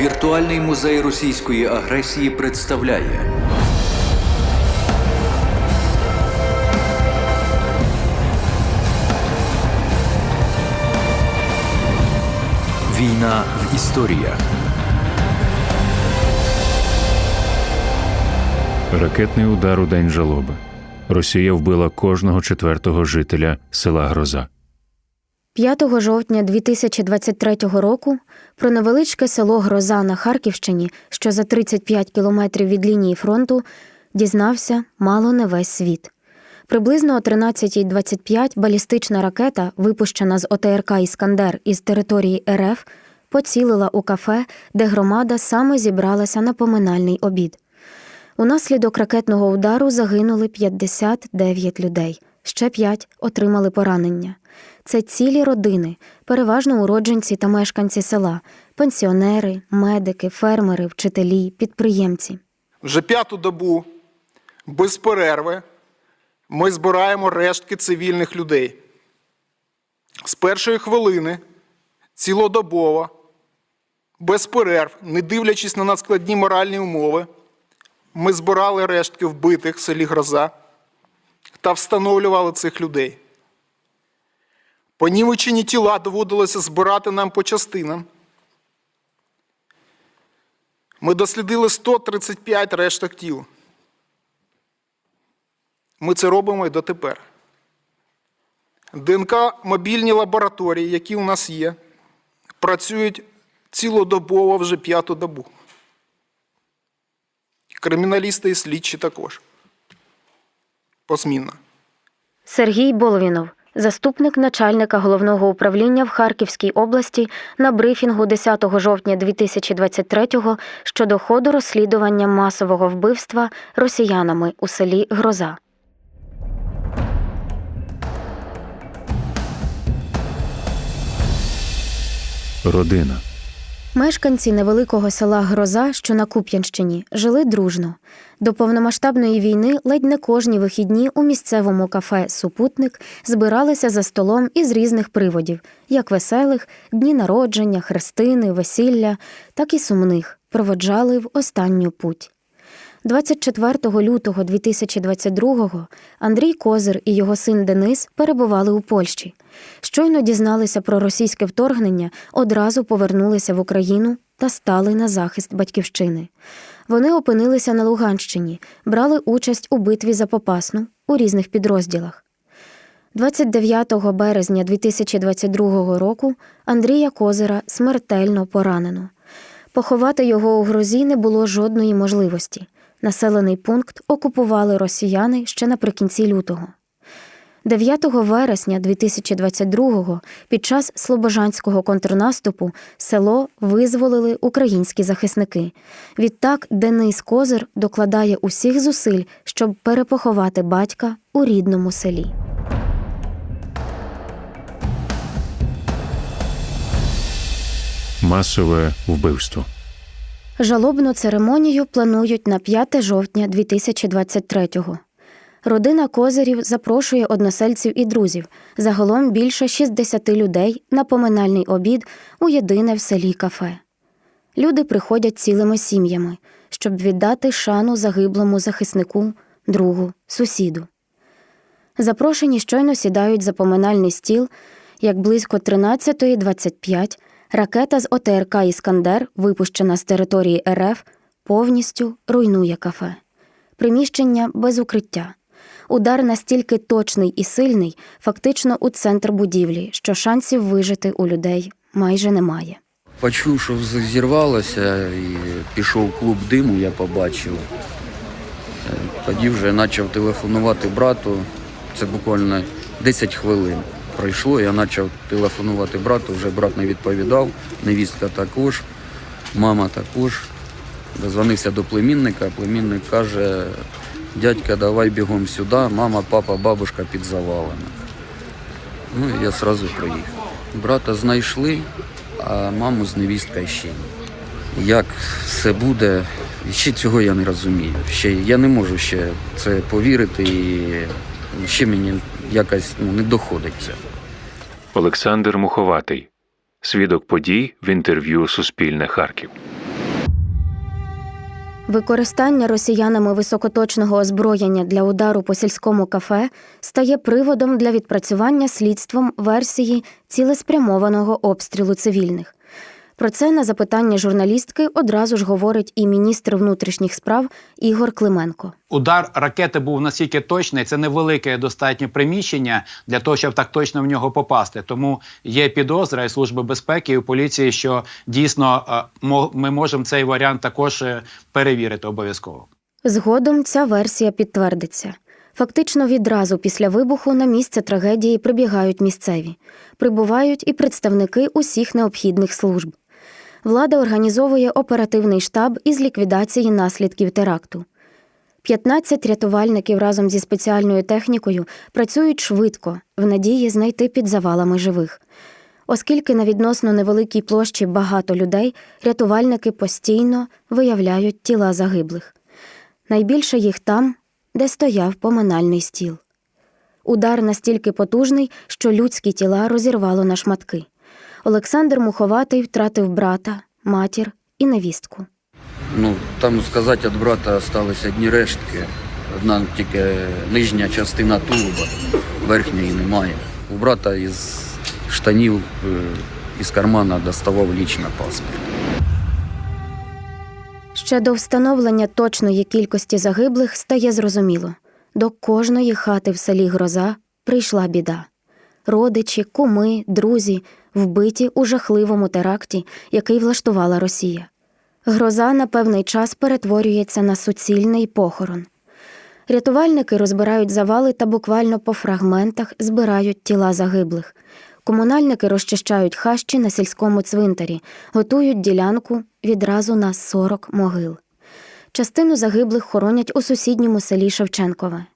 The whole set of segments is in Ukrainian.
Віртуальний музей російської агресії представляє Війна в історіях. Ракетний удар у день жалоби. Росія вбила кожного четвертого жителя села Гроза. 5 жовтня 2023 року про невеличке село Гроза на Харківщині, що за 35 кілометрів від лінії фронту, дізнався мало не весь світ. Приблизно о 13.25 балістична ракета, випущена з ОТРК Іскандер із території РФ, поцілила у кафе, де громада саме зібралася на поминальний обід. Унаслідок ракетного удару загинули 59 людей, ще 5 отримали поранення. Це цілі родини, переважно уродженці та мешканці села, пенсіонери, медики, фермери, вчителі, підприємці. Вже п'яту добу без перерви ми збираємо рештки цивільних людей. З першої хвилини цілодобово, без перерв, не дивлячись на надскладні моральні умови, ми збирали рештки вбитих в селі Гроза та встановлювали цих людей. Понівечені тіла доводилося збирати нам по частинам. Ми дослідили 135 решток тіл. Ми це робимо і дотепер. ДНК мобільні лабораторії, які у нас є, працюють цілодобово вже п'яту добу. Криміналісти і слідчі також. Посмінно. Сергій Болвінов, заступник начальника головного управління в Харківській області, на брифінгу 10 жовтня 2023-го щодо ходу розслідування масового вбивства росіянами у селі Гроза. Родина. Мешканці невеликого села Гроза, що на Куп'янщині, жили дружно. До повномасштабної війни ледь не кожні вихідні у місцевому кафе Супутник збиралися за столом із різних приводів, як веселих, дні народження, хрестини, весілля, так і сумних, проводжали в останню путь. 24 лютого 2022-го Андрій Козир і його син Денис перебували у Польщі. Щойно дізналися про російське вторгнення, одразу повернулися в Україну та стали на захист батьківщини. Вони опинилися на Луганщині, брали участь у битві за Попасну у різних підрозділах. 29 березня 2022 року Андрія Козира смертельно поранено. Поховати його у грозі не було жодної можливості. Населений пункт окупували росіяни ще наприкінці лютого. 9 вересня 2022-го під час слобожанського контрнаступу село визволили українські захисники. Відтак Денис Козир докладає усіх зусиль, щоб перепоховати батька у рідному селі. Масове вбивство. Жалобну церемонію планують на 5 жовтня 2023-го. Родина Козирів запрошує односельців і друзів, загалом більше 60 людей на поминальний обід у єдине в селі кафе. Люди приходять цілими сім'ями, щоб віддати шану загиблому захиснику, другу, сусіду. Запрошені щойно сідають за поминальний стіл, як близько 13.25 ракета з ОТРК Іскандер, випущена з території РФ, повністю руйнує кафе. Приміщення без укриття. Удар настільки точний і сильний, фактично у центр будівлі, що шансів вижити у людей майже немає. Почув, що зірвалося, і пішов клуб диму, я побачив. Е, Тоді вже почав телефонувати брату. Це буквально 10 хвилин пройшло. Я почав телефонувати брату, вже брат не відповідав, невістка також, мама також. Дозвонився до племінника, племінник каже, дядька, давай бігом сюди, мама, папа, бабушка під завалами. Ну, я одразу приїхав. Брата знайшли, а маму з невісткою ще ні. Як все буде, ще цього я не розумію. Ще я не можу ще це повірити і ще мені якось ну, не доходить це. Олександр Муховатий. Свідок подій в інтерв'ю Суспільне Харків. Використання росіянами високоточного озброєння для удару по сільському кафе стає приводом для відпрацювання слідством версії цілеспрямованого обстрілу цивільних. Про це на запитання журналістки одразу ж говорить і міністр внутрішніх справ Ігор Клименко. Удар ракети був настільки точний, це невелике достатнє приміщення для того, щоб так точно в нього попасти. Тому є підозра і служби безпеки і у поліції, що дійсно е, ми можемо цей варіант також е, перевірити обов'язково. Згодом ця версія підтвердиться. Фактично відразу після вибуху на місце трагедії прибігають місцеві, прибувають і представники усіх необхідних служб. Влада організовує оперативний штаб із ліквідації наслідків теракту. 15 рятувальників разом зі спеціальною технікою працюють швидко, в надії знайти під завалами живих. Оскільки на відносно невеликій площі багато людей, рятувальники постійно виявляють тіла загиблих. Найбільше їх там, де стояв поминальний стіл. Удар настільки потужний, що людські тіла розірвало на шматки. Олександр Муховатий втратив брата, матір і невістку. Ну, там сказати, від брата залишилися одні рештки. Одна тільки нижня частина тулуба, верхньої немає. У брата із штанів, е, із кармана доставав лічний паспорт. Ще до встановлення точної кількості загиблих стає зрозуміло до кожної хати в селі Гроза прийшла біда. Родичі, куми, друзі вбиті у жахливому теракті, який влаштувала Росія. Гроза на певний час перетворюється на суцільний похорон. Рятувальники розбирають завали та буквально по фрагментах збирають тіла загиблих. Комунальники розчищають хащі на сільському цвинтарі, готують ділянку відразу на 40 могил. Частину загиблих хоронять у сусідньому селі Шевченкове.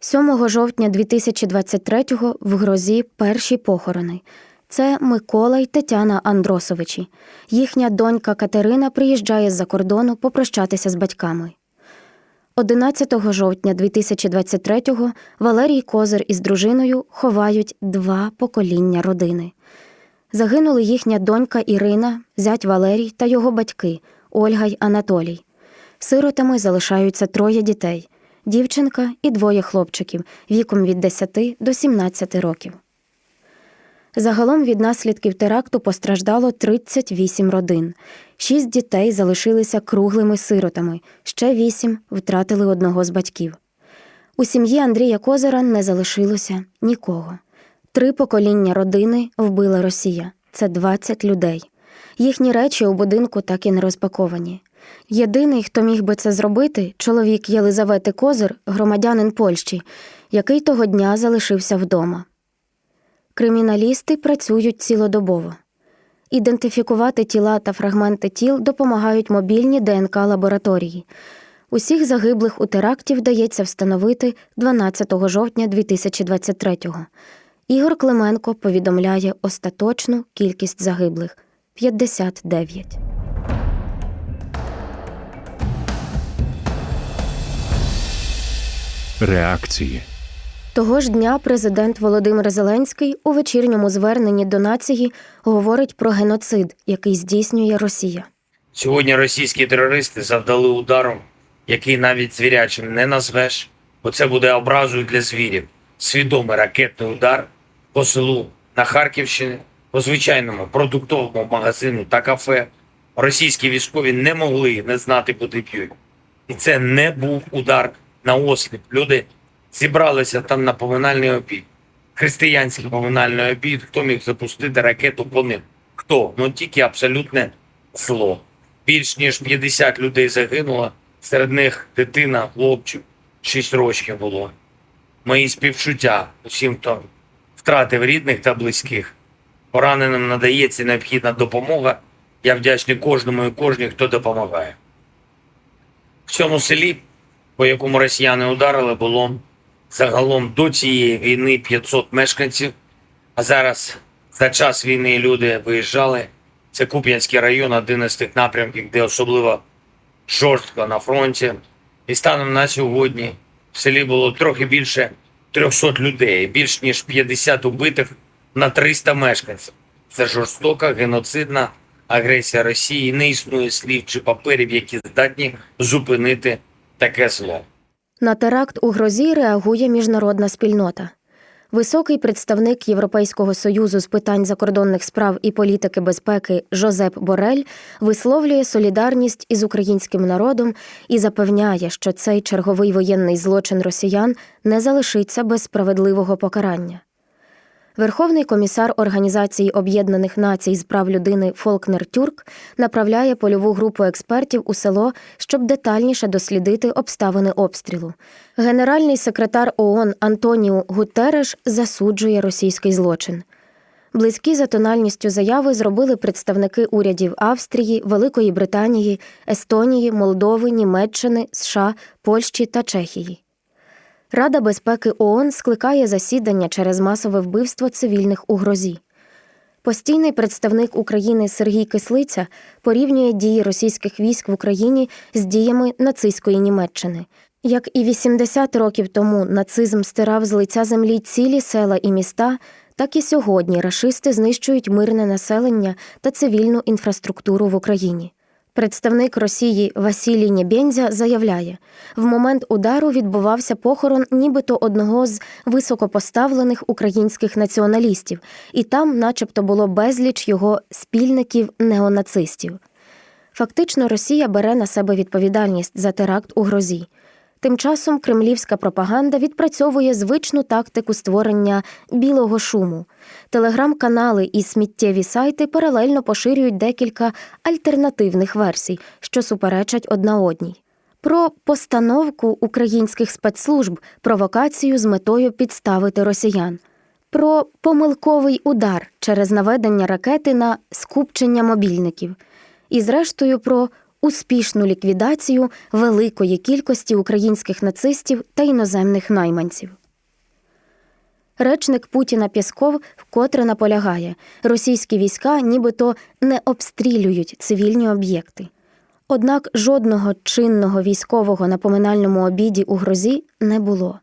7 жовтня 2023-го в грозі перші похорони. Це Микола й Тетяна Андросовичі. Їхня донька Катерина приїжджає з-за кордону попрощатися з батьками. 11 жовтня 2023-го Валерій Козир із дружиною ховають два покоління родини. Загинули їхня донька Ірина, зять Валерій та його батьки Ольга й Анатолій. Сиротами залишаються троє дітей дівчинка і двоє хлопчиків віком від 10 до 17 років. Загалом від наслідків теракту постраждало 38 родин. Шість дітей залишилися круглими сиротами, ще вісім втратили одного з батьків. У сім'ї Андрія Козира не залишилося нікого. Три покоління родини вбила Росія це 20 людей. Їхні речі у будинку так і не розпаковані. Єдиний, хто міг би це зробити, чоловік Єлизавети Козир, громадянин Польщі, який того дня залишився вдома. Криміналісти працюють цілодобово. Ідентифікувати тіла та фрагменти тіл допомагають мобільні ДНК лабораторії. Усіх загиблих у теракті вдається встановити 12 жовтня 2023-го. Ігор Клименко повідомляє остаточну кількість загиблих 59. Реакції. Того ж дня президент Володимир Зеленський у вечірньому зверненні до нації говорить про геноцид, який здійснює Росія. Сьогодні російські терористи завдали ударом, який навіть звірячим не назвеш, бо це буде образою для звірів. Свідомий ракетний удар по селу на Харківщині, по звичайному продуктовому магазину та кафе. Російські військові не могли не знати, куди б'ють. І це не був удар на осліп. Люди зібралися там на поминальний обід. Християнський поминальний обід. Хто міг запустити ракету по ним? Хто? Ну тільки абсолютне зло. Більш ніж 50 людей загинуло, серед них дитина, хлопчик, 6 років було. Мої співчуття усім, хто втратив рідних та близьких. Пораненим надається необхідна допомога. Я вдячний кожному і кожній, хто допомагає. В цьому селі, по якому росіяни ударили, було загалом до цієї війни 500 мешканців, а зараз за час війни люди виїжджали. Це Куп'янський район, один із тих напрямків, де особливо жорстко на фронті. І станом на сьогодні в селі було трохи більше 300 людей, більш ніж 50 убитих на 300 мешканців. Це жорстока, геноцидна агресія Росії, не існує слів чи паперів, які здатні зупинити таке зло. На теракт у грозі реагує міжнародна спільнота. Високий представник Європейського союзу з питань закордонних справ і політики безпеки Жозеп Борель висловлює солідарність із українським народом і запевняє, що цей черговий воєнний злочин росіян не залишиться без справедливого покарання. Верховний комісар Організації Об'єднаних Націй з прав людини Фолкнер Тюрк направляє польову групу експертів у село, щоб детальніше дослідити обставини обстрілу. Генеральний секретар ООН Антоніу Гутереш засуджує російський злочин. Близькі за тональністю заяви зробили представники урядів Австрії, Великої Британії, Естонії, Молдови, Німеччини, США, Польщі та Чехії. Рада безпеки ООН скликає засідання через масове вбивство цивільних у грозі. Постійний представник України Сергій Кислиця порівнює дії російських військ в Україні з діями нацистської Німеччини. Як і 80 років тому нацизм стирав з лиця землі цілі села і міста, так і сьогодні рашисти знищують мирне населення та цивільну інфраструктуру в Україні. Представник Росії Василій Нєбєнзя заявляє, в момент удару відбувався похорон нібито одного з високопоставлених українських націоналістів, і там, начебто, було безліч його спільників неонацистів. Фактично, Росія бере на себе відповідальність за теракт у грозі. Тим часом кремлівська пропаганда відпрацьовує звичну тактику створення білого шуму. Телеграм-канали і сміттєві сайти паралельно поширюють декілька альтернативних версій, що суперечать одна одній. Про постановку українських спецслужб провокацію з метою підставити росіян, про помилковий удар через наведення ракети на скупчення мобільників, і, зрештою, про успішну ліквідацію великої кількості українських нацистів та іноземних найманців. Речник Путіна Пєсков вкотре наполягає, російські війська нібито не обстрілюють цивільні об'єкти. Однак жодного чинного військового на поминальному обіді у грозі не було.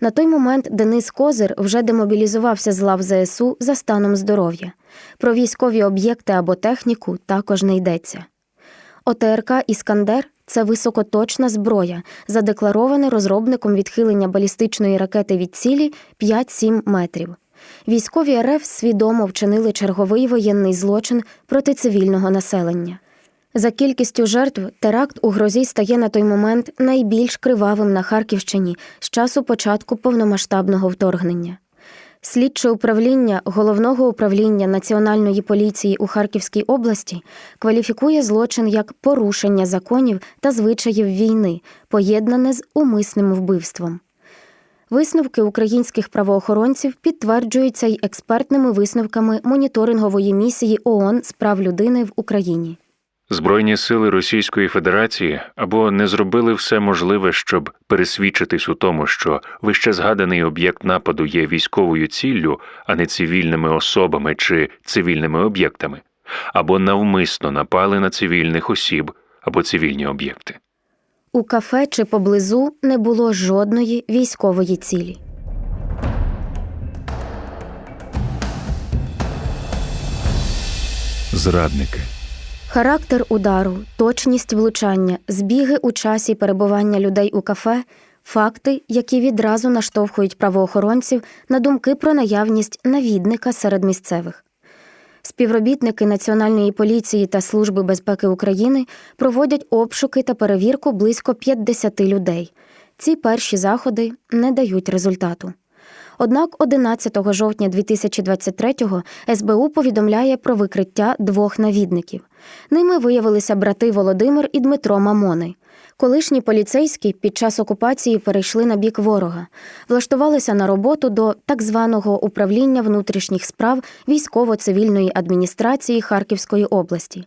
На той момент Денис Козир вже демобілізувався з лав ЗСУ за станом здоров'я. Про військові об'єкти або техніку також не йдеться. ОТРК Іскандер це високоточна зброя, задекларована розробником відхилення балістичної ракети від цілі 5-7 метрів. Військові РФ свідомо вчинили черговий воєнний злочин проти цивільного населення. За кількістю жертв теракт у грозі стає на той момент найбільш кривавим на Харківщині з часу початку повномасштабного вторгнення. Слідче управління головного управління Національної поліції у Харківській області кваліфікує злочин як порушення законів та звичаїв війни, поєднане з умисним вбивством. Висновки українських правоохоронців підтверджуються й експертними висновками моніторингової місії ООН з прав людини в Україні. Збройні сили Російської Федерації або не зробили все можливе, щоб пересвідчитись у тому, що вище згаданий об'єкт нападу є військовою ціллю, а не цивільними особами чи цивільними об'єктами, або навмисно напали на цивільних осіб або цивільні об'єкти. У кафе чи поблизу не було жодної військової цілі. Зрадники. Характер удару, точність влучання, збіги у часі перебування людей у кафе факти, які відразу наштовхують правоохоронців на думки про наявність навідника серед місцевих. Співробітники Національної поліції та Служби безпеки України проводять обшуки та перевірку близько 50 людей. Ці перші заходи не дають результату. Однак 11 жовтня 2023-го СБУ повідомляє про викриття двох навідників. Ними виявилися брати Володимир і Дмитро Мамони. Колишні поліцейські під час окупації перейшли на бік ворога, влаштувалися на роботу до так званого управління внутрішніх справ військово-цивільної адміністрації Харківської області.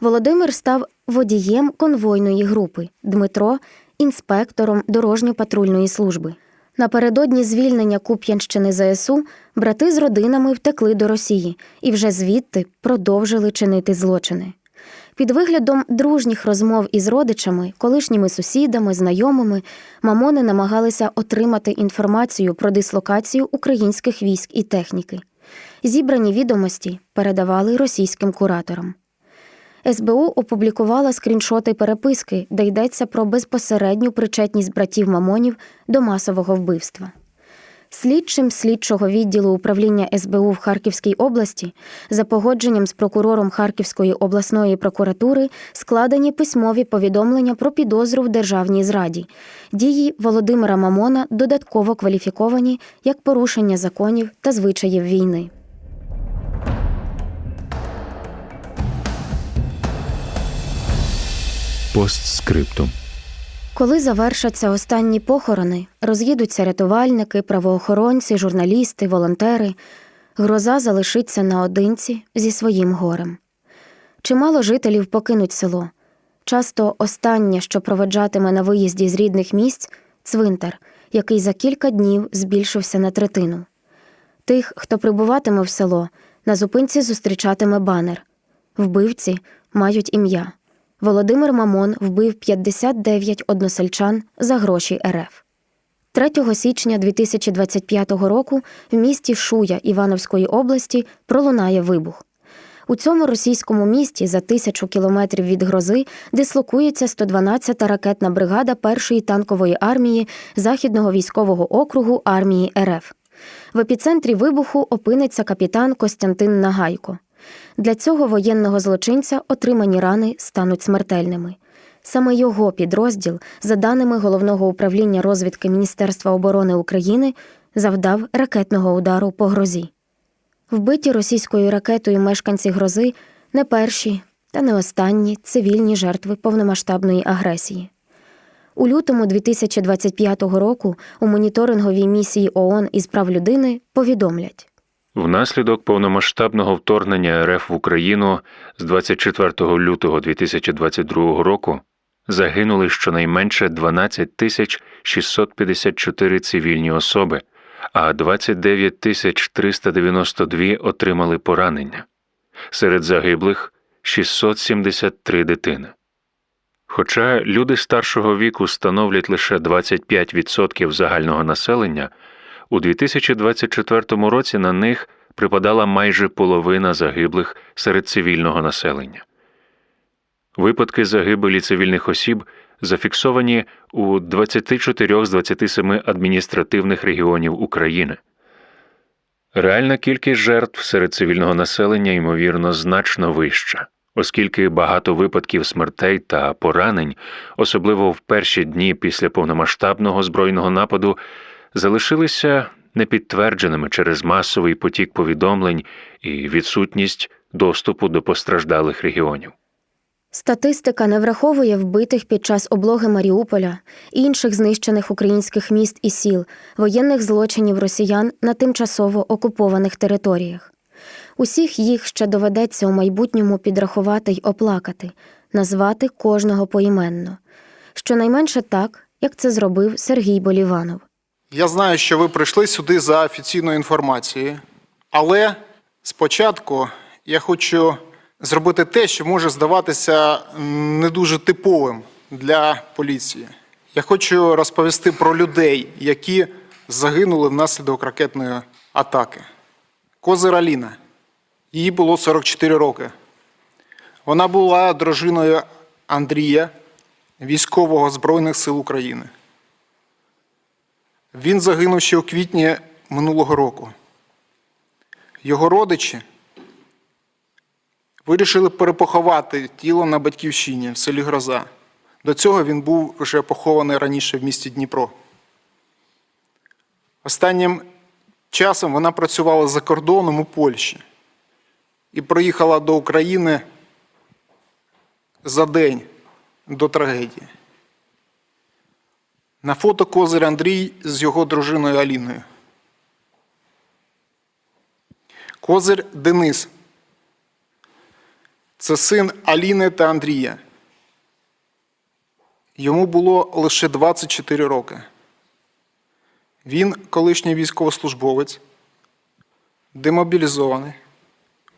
Володимир став водієм конвойної групи, Дмитро інспектором дорожньо-патрульної служби. Напередодні звільнення Куп'янщини ЗСУ брати з родинами втекли до Росії і вже звідти продовжили чинити злочини. Під виглядом дружніх розмов із родичами, колишніми сусідами, знайомими, мамони намагалися отримати інформацію про дислокацію українських військ і техніки. Зібрані відомості передавали російським кураторам. СБУ опублікувала скріншоти переписки, де йдеться про безпосередню причетність братів Мамонів до масового вбивства. Слідчим слідчого відділу управління СБУ в Харківській області за погодженням з прокурором Харківської обласної прокуратури складені письмові повідомлення про підозру в державній зраді. Дії Володимира Мамона додатково кваліфіковані як порушення законів та звичаїв війни. Постскриптум. Коли завершаться останні похорони, роз'їдуться рятувальники, правоохоронці, журналісти, волонтери. Гроза залишиться наодинці зі своїм горем. Чимало жителів покинуть село. Часто останнє, що проведжатиме на виїзді з рідних місць цвинтар, який за кілька днів збільшився на третину. Тих, хто прибуватиме в село, на зупинці зустрічатиме банер. Вбивці мають ім'я. Володимир Мамон вбив 59 односельчан за гроші РФ. 3 січня 2025 року в місті Шуя Івановської області пролунає вибух. У цьому російському місті за тисячу кілометрів від грози дислокується 112-та ракетна бригада першої танкової армії Західного військового округу армії РФ. В епіцентрі вибуху опиниться капітан Костянтин Нагайко. Для цього воєнного злочинця отримані рани стануть смертельними. Саме його підрозділ, за даними головного управління розвідки Міністерства оборони України, завдав ракетного удару по грозі. Вбиті російською ракетою мешканці грози не перші та не останні цивільні жертви повномасштабної агресії. У лютому 2025 року у моніторинговій місії ООН із прав людини повідомлять. Внаслідок повномасштабного вторгнення РФ в Україну з 24 лютого 2022 року загинули щонайменше 12 тисяч 654 цивільні особи, а 29 тисяч 392 отримали поранення. Серед загиблих 673 дитини. Хоча люди старшого віку становлять лише 25% загального населення, у 2024 році на них припадала майже половина загиблих серед цивільного населення. Випадки загибелі цивільних осіб зафіксовані у 24 з 27 адміністративних регіонів України. Реальна кількість жертв серед цивільного населення, ймовірно, значно вища, оскільки багато випадків смертей та поранень, особливо в перші дні після повномасштабного збройного нападу, залишилися непідтвердженими через масовий потік повідомлень і відсутність доступу до постраждалих регіонів. Статистика не враховує вбитих під час облоги Маріуполя, інших знищених українських міст і сіл, воєнних злочинів росіян на тимчасово окупованих територіях. Усіх їх ще доведеться у майбутньому підрахувати й оплакати, назвати кожного поіменно. Щонайменше так, як це зробив Сергій Боліванов. Я знаю, що ви прийшли сюди за офіційною інформацією, але спочатку я хочу зробити те, що може здаватися не дуже типовим для поліції. Я хочу розповісти про людей, які загинули внаслідок ракетної атаки. Козир Аліна. Їй було 44 роки. Вона була дружиною Андрія, військового Збройних сил України. Він загинув ще у квітні минулого року. Його родичі вирішили перепоховати тіло на батьківщині в селі Гроза. До цього він був вже похований раніше в місті Дніпро. Останнім часом вона працювала за кордоном у Польщі і приїхала до України за день до трагедії. На фото козир Андрій з його дружиною Аліною. Козир Денис. Це син Аліни та Андрія. Йому було лише 24 роки. Він колишній військовослужбовець, демобілізований,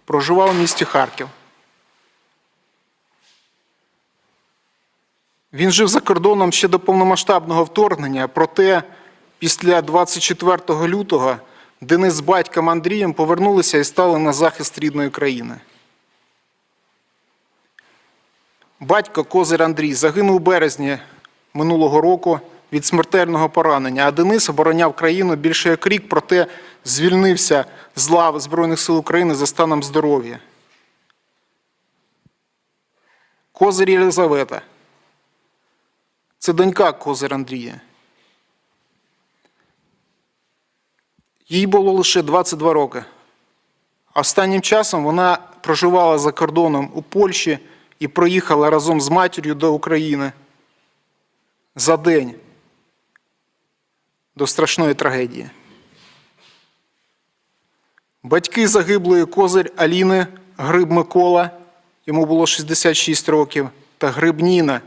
проживав у місті Харків. Він жив за кордоном ще до повномасштабного вторгнення, проте після 24 лютого Денис з батьком Андрієм повернулися і стали на захист рідної країни. Батько Козир Андрій загинув у березні минулого року від смертельного поранення, а Денис обороняв країну більше як рік, проте звільнився з лав Збройних сил України за станом здоров'я. Козир Єлизавета. Це донька Козир Андрія. Їй було лише 22 роки. Останнім часом вона проживала за кордоном у Польщі і проїхала разом з матір'ю до України за день до страшної трагедії. Батьки загиблої козир Аліни Гриб Микола, йому було 66 років, та Гриб Ніна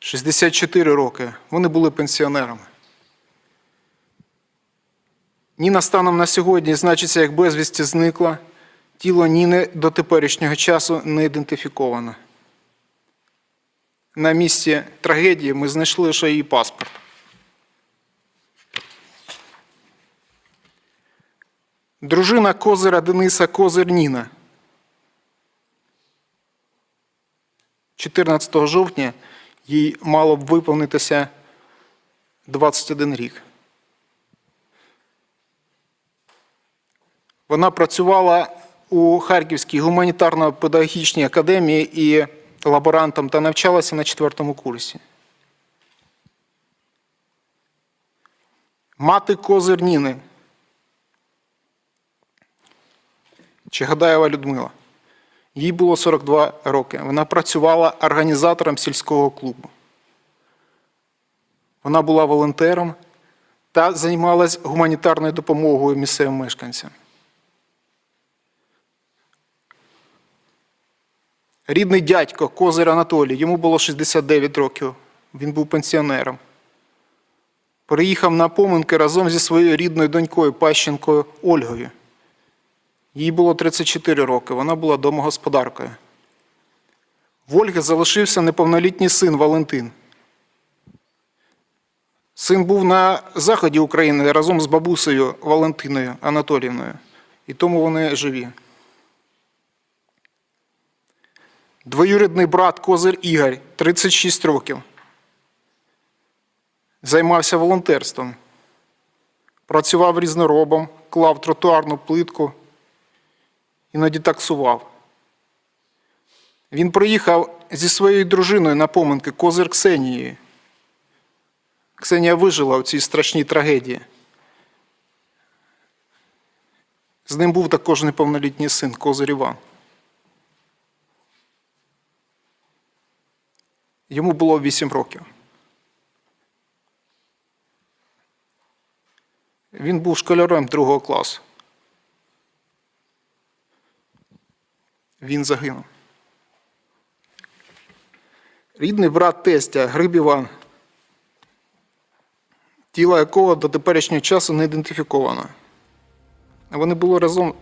64 роки. Вони були пенсіонерами. Ніна станом на сьогодні значиться як безвісті зникла. Тіло Ніни до теперішнього часу не ідентифіковано. На місці трагедії ми знайшли лише її паспорт. Дружина Козира Дениса Козир Ніна. 14 жовтня їй мало б виповнитися 21 рік. Вона працювала у Харківській гуманітарно-педагогічній академії і лаборантом та навчалася на четвертому курсі. Мати Козир Ніни. Чигадаєва Людмила. Їй було 42 роки. Вона працювала організатором сільського клубу. Вона була волонтером та займалась гуманітарною допомогою місцевим мешканцям. Рідний дядько Козир Анатолій, йому було 69 років. Він був пенсіонером. Переїхав на поминки разом зі своєю рідною донькою Пащенкою Ольгою. Їй було 34 роки, вона була домогосподаркою. В Ольги залишився неповнолітній син Валентин. Син був на заході України разом з бабусею Валентиною Анатоліївною, і тому вони живі. Двоюрідний брат Козир Ігор, 36 років. Займався волонтерством. Працював різноробом, клав тротуарну плитку, іноді таксував. Він приїхав зі своєю дружиною на поминки Козир Ксенією. Ксенія вижила в цій страшній трагедії. З ним був також неповнолітній син Козир Іван. Йому було 8 років. Він був школярем другого класу. Він загинув. Рідний брат тестя Гриб Іван, тіло якого до теперішнього часу не ідентифіковано. Вони були разом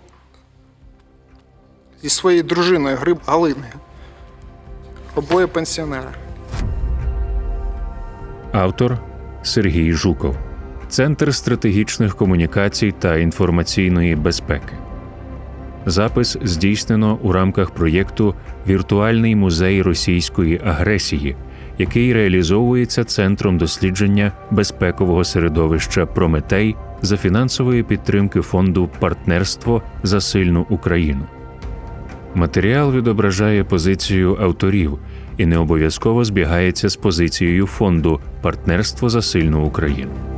зі своєю дружиною Гриб Галиною. Обоє пенсіонери. Автор Сергій Жуков, Центр стратегічних комунікацій та інформаційної безпеки. Запис здійснено у рамках проєкту Віртуальний музей російської агресії, який реалізовується Центром дослідження безпекового середовища Прометей за фінансової підтримки фонду Партнерство за сильну Україну. Матеріал відображає позицію авторів і не обов'язково збігається з позицією фонду Партнерство за сильну Україну.